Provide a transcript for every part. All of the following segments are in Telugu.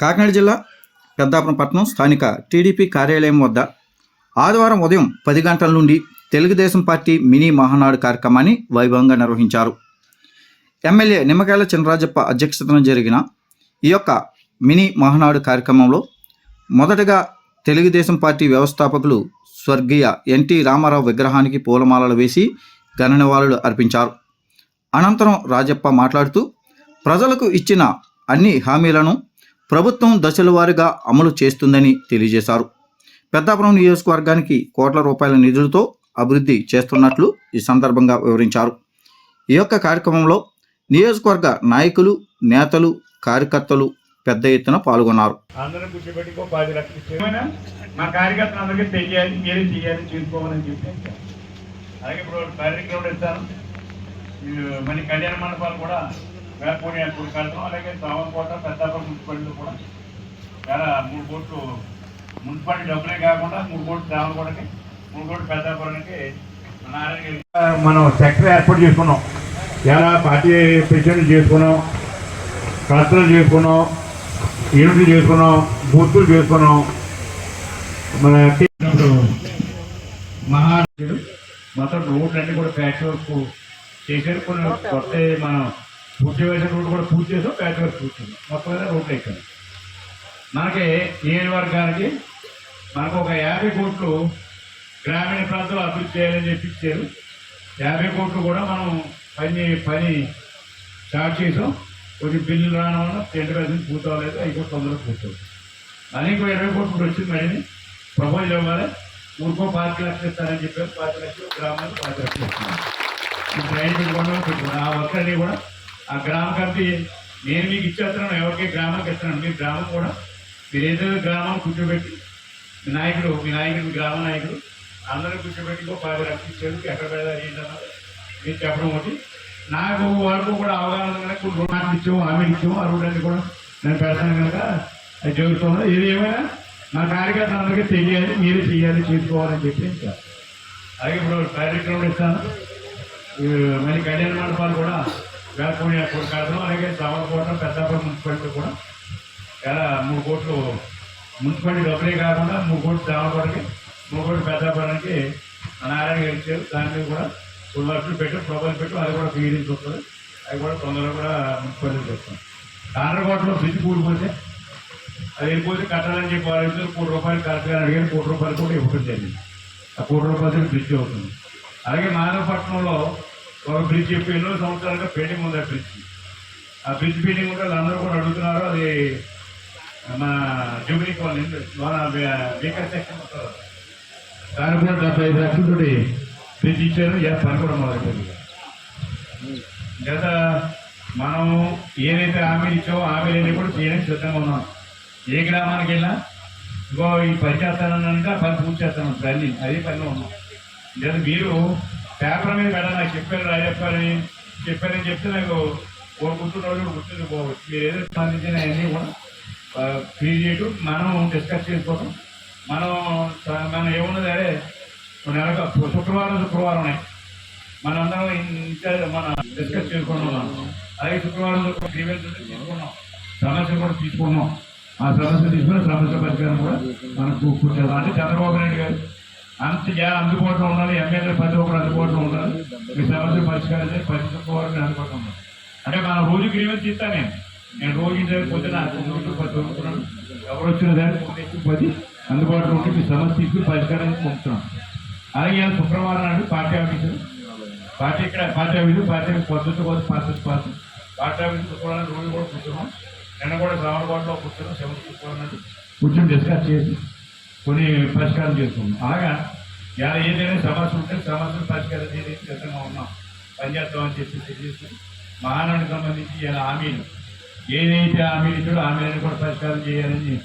కాకినాడ జిల్లా పెద్దాపురం పట్టణం స్థానిక టీడీపీ కార్యాలయం వద్ద ఆదివారం ఉదయం పది గంటల నుండి తెలుగుదేశం పార్టీ మినీ మహానాడు కార్యక్రమాన్ని వైభవంగా నిర్వహించారు. ఎమ్మెల్యే నిమ్మకాయల చినరాజప్ప అధ్యక్షతన జరిగిన ఈ యొక్క మినీ మహానాడు కార్యక్రమంలో మొదటగా తెలుగుదేశం పార్టీ వ్యవస్థాపకులు స్వర్గీయ ఎన్టీ రామారావు విగ్రహానికి పూలమాలలు వేసి ఘన నివాళులు అర్పించారు. అనంతరం రాజప్ప మాట్లాడుతూ ప్రజలకు ఇచ్చిన అన్ని హామీలను ప్రభుత్వం దశల వారీగా అమలు చేస్తుందని తెలియజేశారు. పెద్దాపురం నియోజకవర్గానికి కోట్ల రూపాయల నిధులతో అభివృద్ధి చేస్తున్నట్లు ఈ సందర్భంగా వివరించారు. ఈ యొక్క కార్యక్రమంలో నియోజకవర్గ నాయకులు నేతలు కార్యకర్తలు పెద్ద ఎత్తున పాల్గొన్నారు. అలాగే ఇప్పుడు ఇస్తాను. కళ్యాణ మండపాలు కూడా వేపూడి అప్పుడు కడతాం అలాగే సామకోట పెద్దాపురం మున్సిపాలిటీ కూడా. చాలా మూడు కోట్లు మున్సిపాలిటీ డబ్బులే కాకుండా మూడు కోట్లు సామకోటకి మూడు కోట్లు పెద్దాపురానికి మనం సెక్టర్ ఏర్పాటు చేసుకున్నాం. ఎలా పార్టీ ప్రెసిడెంట్ చేసుకున్నాం కలెక్టర్లు చేసుకున్నాం యూనిట్లు చేసుకున్నాం బూతులు చేసుకున్నాం. మన మహారాజుడు మొత్తం రోడ్లు అన్ని కూడా ప్యాచ్ వర్క్ చేశారు. కొన్ని కొత్త మనం పూర్తి వేసిన రోడ్డు కూడా పూర్తి చేసాం ప్యాచ్ వర్క్ పూర్తి చేసాం. మొత్తం మీద రోడ్లు ఎక్కాం మనకి నియోజకవర్గానికి మనకు ఒక యాభై కోట్లు గ్రామీణ ప్రాంతాలు అభివృద్ధి చేయాలని చెప్పి ఇచ్చారు. యాభై కోట్లు కూడా మనం పని పని స్టార్ట్ చేసాం. కొన్ని బిల్లులు రావడం వల్ల టెంట్ పూర్తి అవ్వలేదు అవి కూడా తొందరగా పూర్తవుతుంది అది ఇంకో ఇరవై కోట్లు వచ్చింది మళ్ళీ ప్రపోజల్ ఇవ్వాలి ఊరికో పాతి లక్షలు ఇస్తారని చెప్పారు పాతి లక్షలు గ్రామాలకు పాతి లక్షలు ఇస్తున్నారు ట్రైన్ పెట్టుకోవడం పెట్టుకోవడం ఆ వర్క్ అన్ని కూడా ఆ గ్రామ కమిటీ నేను మీకు ఇచ్చేస్తున్నాను ఎవరికి గ్రామానికి ఇస్తున్నాను. మీ గ్రామం కూడా మీరు ఏదైతే గ్రామం కూర్చోబెట్టి మీ నాయకుడు మీ నాయకుడు మీ గ్రామ నాయకుడు అందరూ కూర్చోబెట్టి ఇంకో పది లక్షలు ఎక్కడ పెడతారు ఏంటన్నది మీరు చెప్పడం ఒకటి. నాకు వరకు కూడా అవగాహన కనుక కొన్ని రుణాలు ఇచ్చాము హామీలు ఇచ్చాము. ఆ రుణాన్ని కూడా నేను పెడతాను కనుక అది జరుగుతుంది. ఇది ఏమైనా నా కార్యకర్తలందరికీ తెలియాలి మీరే చేయాలి చేసుకోవాలని చెప్పి అలాగే ఇప్పుడు కార్యక్రమం ఇస్తాను మరి కళ్యాణ మండపాలు కూడా వేపూడి అప్పుడు కడతాం అలాగే సవరకోట పెద్దాపురం మున్సిపాలిటీ కూడా. ఎలా మూడు కోట్లు మున్సిపాలిటీ డబ్బులే కాకుండా మూడు కోట్లు దేవకోటకి మూడు కోట్లు పెద్దాపురానికి నారాయణ గారు ఇచ్చారు. దాని కూడా రెండు లక్షలు పెట్టు ప్రభుత్వం పెట్టు అది కూడా ఫీలింగ్స్ వస్తుంది. అవి కూడా తొందరగా కూడా మున్సిపాలిటీ చేస్తాం. కానరకోటలో బ్రిడ్జ్ కూలిపోతే అది వెళ్ళిపోతే కట్టాలని చెప్పి ఆలోచించారు కోటి రూపాయలు కరెక్ట్గా అడిగారు. కోటి రూపాయలు కూడా ఇవ్వడం జరిగింది. ఆ కోటి రూపాయలు బ్రిడ్జ్ అవుతుంది. అలాగే మాధవపట్నంలో ఒక బ్రిడ్జ్ చెప్పి ఎన్నో సంవత్సరాలుగా పెయింటింగ్ ఉంది ఆ బ్రిడ్జ్. ఆ బ్రిడ్జ్ పెయింటింగ్ ఉంటే అందరూ కూడా అడుగుతున్నారు అది మన జూబ్లీ కాలనీ మన బీకర్ సెక్షన్ దాని కూడా డెబ్బై ఐదు లక్షలతోటి బ్రిడ్జ్ ఇచ్చారు ఇలా పని కూడా మొదలైపోయింది గత మనం ఏదైతే హామీలు ఇచ్చామో హామీలన్నీ కూడా చేయడానికి సిద్ధంగా ఉన్నాం. ఏ గ్రామానికి వెళ్ళినా ఇంకో ఈ పని చేస్తానంటే పని పూర్తి చేస్తాను పని అదే పనిలో ఉన్నాం. లేదా మీరు పేపర్ మీద కదా నాకు చెప్పారు రాజప్పారని చెప్పారని చెప్తే నాకు ఓ గుర్తు రోజు గుర్తుంది పోవచ్చు మీరు ఏదో సంబంధించిన అన్నీ కూడా ఫ్రీ చేయటం మనం డిస్కస్ చేసుకోవడం మనం మనం ఏమున్నది అదే నెలకు శుక్రవారం శుక్రవారం మనందరం ఇంకా మన డిస్కస్ చేసుకున్నాం అలాగే శుక్రవారం గ్రీవెన్స్ తీసుకున్నాం. సమస్య కూడా తీసుకున్నాం. ఆ సమస్య తీసుకుని సమస్య పరిష్కారం కూడా మనకు కూర్చోదు అంటే చంద్రబాబు నాయుడు గారు అంత జా అందుబాటులో ఉండాలి. ఎమ్మెల్యే ప్రతి ఒక్కరు అందుబాటులో ఉండాలి. మీ సమస్య పరిష్కారం చేసి ప్రతి శుక్రవారం నేను అందుబాటులో అంటే మన రోజు గ్రీవెన్స్ ఇస్తాను నేను. నేను రోజు ఇంటి పొద్దున ప్రతి ఒక్కరు ఎవరు వచ్చిన దానికి పది అందుబాటులో ఉంటే మీ సమస్య ఇచ్చి పరిష్కారం పంపుతున్నాం. అలాగే శుక్రవారం నాడు పార్టీ ఆఫీసు. పార్టీ ఇక్కడ పార్టీ ఆఫీసు పార్టీ ఆఫీస్ పద్ధతి కోసం పద్ధతి పార్టీ పార్టీ ఆఫీస్ శుక్రవారం రోజు కూడా కూర్చున్నాం. నిన్న కూడా సామర్పాటులో కూర్చున్నాం. శివ శుక్రవారం కూర్చొని డిస్కస్ చేసి కొన్ని పరిష్కారం చేసుకున్నాం అలాగా ఇలా ఏదైనా సమస్య ఉంటే సమస్యలు పరిష్కారం చేయడానికి సిద్ధంగా ఉన్నాం. పనిచేస్తామని చెప్పి తెలియజేసి మహానాడికి సంబంధించి ఇలా హామీలు. ఏదైతే హామీలు ఇచ్చాడో హామీలన్నీ కూడా పరిష్కారం చేయాలని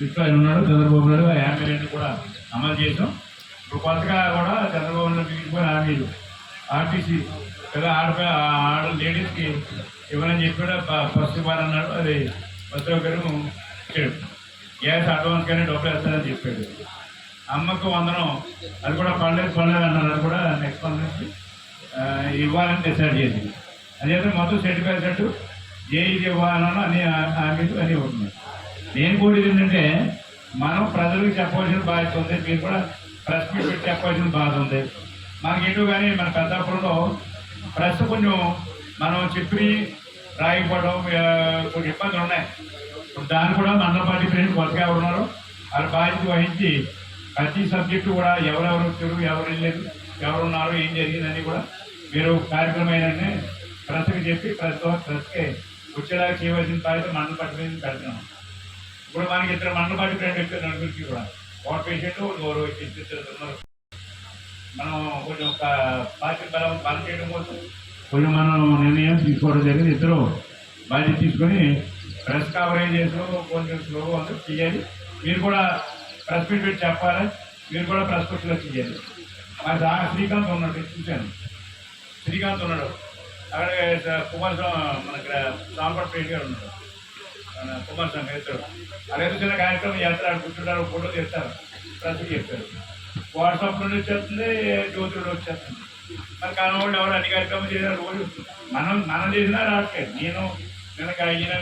దృష్టిలో ఆయన ఉన్నాడు చంద్రబాబు నాయుడు ఆ హామీలన్నీ కూడా అమలు చేసాం ఇప్పుడు కొత్తగా కూడా చంద్రబాబు నాయుడు మిగిలిపోయిన హామీలు. ఆర్టీసీ కదా ఆడపై ఆడ లేడీస్కి ఇవ్వనని చెప్పాడు ప- ఫస్ట్ ఇవ్వాలన్నాడు అది ప్రతి ఒక్కరు ఇచ్చాడు. గ్యాస్ అడ్వాన్స్ కానీ డబ్బులు వేస్తానని చెప్పాడు. అమ్మకు వందనం అది కూడా పడలేదు పడలేదు అన్నారు అది కూడా నెక్స్ట్ మంత్ నుంచి ఇవ్వాలని డిసైడ్ చేసింది. అదే మొత్తం సెట్ ఏది ఇవ్వాలనో అని ఇవ్వాలన్నా అన్ని హామీలు అన్నీ నేను కూడా ఏంటంటే మనం ప్రజలకు చెప్పవలసిన బాధ్యత ఉంది మీరు కూడా ప్రెస్ మీట్ పెట్టి చెప్పవలసిన బాధ ఉంది. మనకి ఎటు కానీ మన పెద్దాపురంలో ప్రెస్ కొంచెం మనం చెప్పి రాయకపోవడం కొన్ని ఇబ్బందులు ఉన్నాయి. దాన్ని కూడా మండలపాటి ఫ్రెండ్స్ వర్క్గా ఉన్నారు. వాళ్ళ బాధ్యత వహించి ప్రతి సబ్జెక్టు కూడా ఎవరెవరు వచ్చారు ఎవరు వెళ్ళారు ఎవరున్నారు ఏం జరిగిందని కూడా మీరు కార్యక్రమం అయిననే చెప్పి ప్రతి ప్రెస్కి వచ్చేలాగా చేయవలసిన బాధ్యత మండల పార్టీ పెడుతున్నాం. ఇప్పుడు మనకి ఇద్దరు మండల పార్టీ ఫ్రెండ్ చెప్పారు నలుగురికి కూడా. ఒక పేషెంట్ గౌరవ ఉన్నారు మనం కొంచెం ఒక పార్టీ బలం బలం చేయడం కోసం కొంచెం మనం నిర్ణయం తీసుకోవడం జరిగింది. ఇద్దరు బాధ్యత తీసుకొని ప్రెస్ కవరేజ్ కొంచెం స్లోగా ఉంది. చేయాలి మీరు కూడా ప్రెస్ మీట్ పెట్టి చెప్పాలి. మీరు కూడా ప్రెస్ మీట్లో చేయాలి మరి దా శ్రీకాంత్ ఉన్నాడు చూశాను. శ్రీకాంత్ ఉన్నాడు. అక్కడ కుమార్ మన ఇక్కడ సాంపట్ పేట గారు ఉన్నాడు మన కుమార్ స్వామి ఇద్దరు అలాగే చిన్న కార్యక్రమం చేస్తారు కూర్చుంటారు ఫోటో చేస్తారు ప్రెస్ చేస్తారు. వాట్సాప్ నుండి వచ్చేస్తుంది జ్యోతిలో వచ్చేస్తుంది. మరి కనవాళ్ళు ఎవరు అన్ని కార్యక్రమం చేశారు రోజు మనం మనం చేసినా రావట్లేదు. నేను నిన్న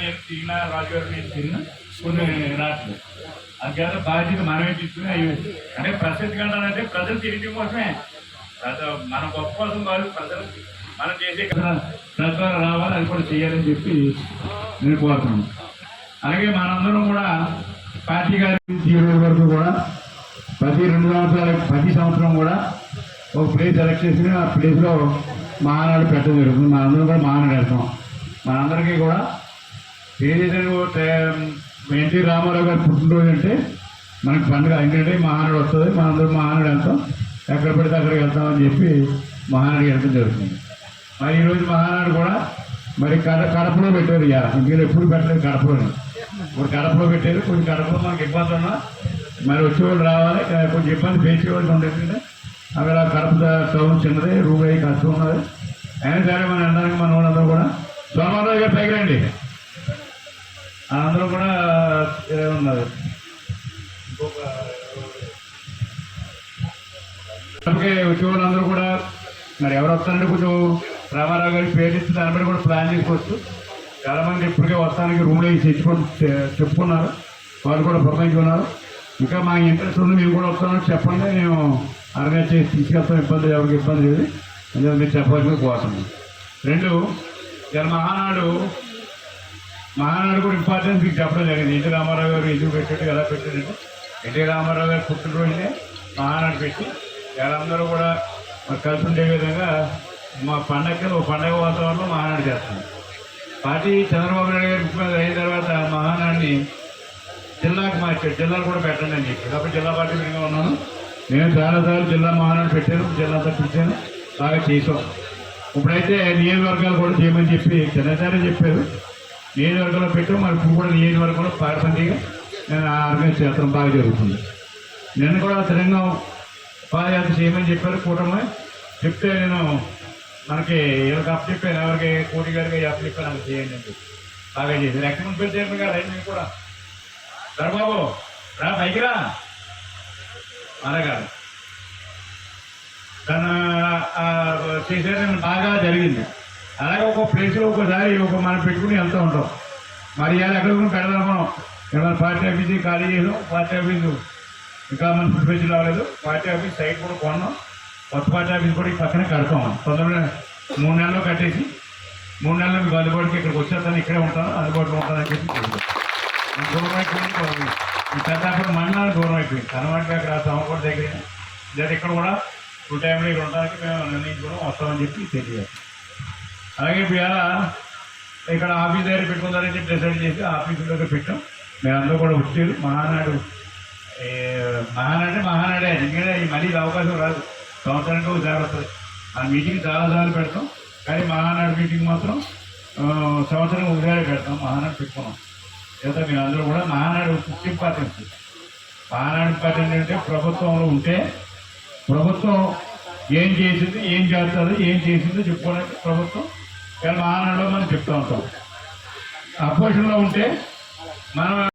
నేను తిరిగినా రాజుగారు నేను తిరిగినా కొన్ని రావట్లేదు అందుకని బాధ్యత మనమే తీసుకుని అవి అంటే ప్రసిద్ధి కంటే ప్రజలు తిరిగి కోసమే. మన గొప్ప కోసం కాదు ప్రజలు మనం చేసే ప్రజలు రావాలి అది కూడా చేయాలని చెప్పి నేను కోరుతున్నాను. అలాగే మనందరం కూడా పార్టీ గారి నుంచి వరకు కూడా ప్రతి రెండు సంవత్సరాలకు ప్రతి సంవత్సరం కూడా ఒక ప్లేస్ సెలెక్ట్ చేసి ఆ ప్లేస్లో మానాడు పెట్టడం జరుగుతుంది. మనందరం కూడా మానాడు వెళ్తాం. మనందరికీ కూడా ఏదైతే ఎన్టీ రామారావు గారి పుట్టినరోజు అంటే మనకి పండుగ. ఎందుకంటే మహానుడు వస్తుంది మనందరం మహానుడు వెళ్తాం. ఎక్కడ పడితే అక్కడికి వెళ్తామని చెప్పి మహానాడు వెళ్ళడం జరుగుతుంది. మరి ఈరోజు మహానాడు కూడా మరి కడ కడపలో పెట్టారు ఇక మీరు ఎప్పుడు పెట్టలేదు కడపలోనే ఇప్పుడు కడపలో పెట్టారు. కొంచెం కడపలో మనకి ఇబ్బంది ఉన్నా మరి వచ్చేవాళ్ళు రావాలి. కొంచెం ఇబ్బంది ఫేస్ చేయవలసి అక్కడ కడప టౌన్ చిన్నది రూమ్ అయ్యి కష్టం ఉన్నది. అయినా సరే మన వెళ్ళడానికి మన వాళ్ళందరూ కూడా సోమవారం గారు పైకి రండి అందరూ కూడా ఉన్నారు. ఇంకొక అందుకే వచ్చే వాళ్ళందరూ కూడా మరి ఎవరు వస్తారంటే కొంచెం రామారావు గారికి పేరు ఇచ్చి దాన్ని బట్టి కూడా ప్లాన్ చేసుకోవచ్చు. చాలా మంది ఇప్పటికే వస్తానికి రూమ్లో తెచ్చుకొని చెప్పుకున్నారు. వాళ్ళు కూడా పురమాయించుకున్నారు ఇంకా మా ఇంట్రెస్ట్ ఉంది మేము కూడా వస్తామని చెప్పండి. నేను అరేంజ్ చేసి తీసుకెళ్తాం ఇబ్బంది ఎవరికి ఇబ్బంది లేదు. అందుకని మీరు చెప్పాల్సింది కోరుతున్నాను రెండు ఇలా మహానాడు. మహానాడు కూడా ఇంపార్టెన్స్ మీకు చెప్పడం జరిగింది. ఎన్టీ రామారావు గారు ఎందుకు పెట్టాడు ఎలా పెట్టాడంటే ఎన్టీ రామారావు గారు పుట్టినరోజునే మహానాడు పెట్టి వీళ్ళందరూ కూడా మరి కలిసి ఉండే విధంగా మా పండగకి ఒక పండగ వాతావరణంలో మహానాడు చేస్తాం. పార్టీ చంద్రబాబు నాయుడు గారు ముఖ్యమంత్రి అయిన తర్వాత మహానాడిని జిల్లాకు మార్చాడు జిల్లాలు కూడా పెట్టండి అని చెప్పి కాబట్టి జిల్లా పార్టీ మీటింగ్గా ఉన్నాను. నేను చాలాసార్లు జిల్లా మహానాడు పెట్టాను జిల్లా పెట్టాను బాగా చేసాం ఇప్పుడైతే నియోజకవర్గాలు కూడా చేయమని చెప్పి చిన్నసారి చెప్పారు. నియోజకవర్గంలో పెట్టాం మరి ఇప్పుడు కూడా నియోజకవర్గంలో పారబందీగా నేను ఆర్గనైజ్ చేస్తాం బాగా జరుగుతుంది. నేను కూడా తెలంగాణ పాదయాత్ర చేయమని చెప్పారు కూటమి చెప్తే నేను మనకి ఎవరికి అప్పు చెప్పాను ఎవరికి కోటి గారికి అప్పు చెప్పాను అది చేయండి అని బాగా చేశారు. ఎక్కడ నుంచి పెడితే కదా మీరు కూడా. సరబాబు రా పైకి రా. అనగారు తన ఆ, చేసేది బాగా జరిగింది. అలాగే ఒక ప్లేస్లో ఒకసారి ఒక మనం పెట్టుకుని వెళ్తూ ఉంటాం. మరి ఇవాళ ఎక్కడ కూడా పెడదాం మనం. ఏమైనా పార్టీ ఆఫీస్ ఖాళీ చేసాం. పార్టీ ఆఫీసు ఇంకా మన ఫుడ్ రాలేదు. పార్టీ ఆఫీస్ సైట్ కూడా కొన్నాం. కొత్త పార్టీ ఆఫీస్ కూడా ఈ పక్కనే కడతాం తొందరగా మూడు నెలల్లో కట్టేసి మూడు నెలలు మీకు అందుబాటుకి ఇక్కడికి వచ్చేస్తాను ఇక్కడే ఉంటాను. అందుబాటులో ఉంటానని చెప్పి చెప్పారు. దూరం అయిపోయింది బాగుంది. ఈ పెద్దాపురం మండలానికి దూరం అయిపోయింది కనవాటి అక్కడ సమకూడ దగ్గర. లేదా ఇక్కడ కూడా ఫుల్ టైంలో ఇక్కడ ఉండడానికి మేము నిర్ణయించుకోవడం వస్తామని చెప్పి తెలియాలి అలాగే ఇప్పుడు ఇక్కడ ఆఫీస్ దగ్గర పెట్టుకుందారని చెప్పి డిసైడ్ చేసి ఆఫీస్ దగ్గర పెట్టాం. మేమందరూ కూడా వచ్చారు. మహానాడు మహానాడే మహానాడే. ఎందుకంటే ఈ మళ్ళీ అవకాశం రాదు. సంవత్సరానికి ఒకసారి వస్తుంది. ఆ మీటింగ్ చాలాసార్లు పెడతాం. కానీ మహానాడు మీటింగ్ మాత్రం సంవత్సరం ఒకసారి పెడతాం. మహానాడు పెట్టుకున్నాం. లేదా మీరు అందరూ కూడా Mahanadu fifty importance Mahanadu important అంటే ప్రభుత్వంలో ఉంటే ప్రభుత్వం ఏం చేసింది ఏం చేస్తుంది ఏం చేసిందో చెప్పుకోవడానికి ప్రభుత్వం ఇలా మహానాడులో మనం చెప్తూ ఉంటాం. అపోజిషన్లో ఉంటే మనం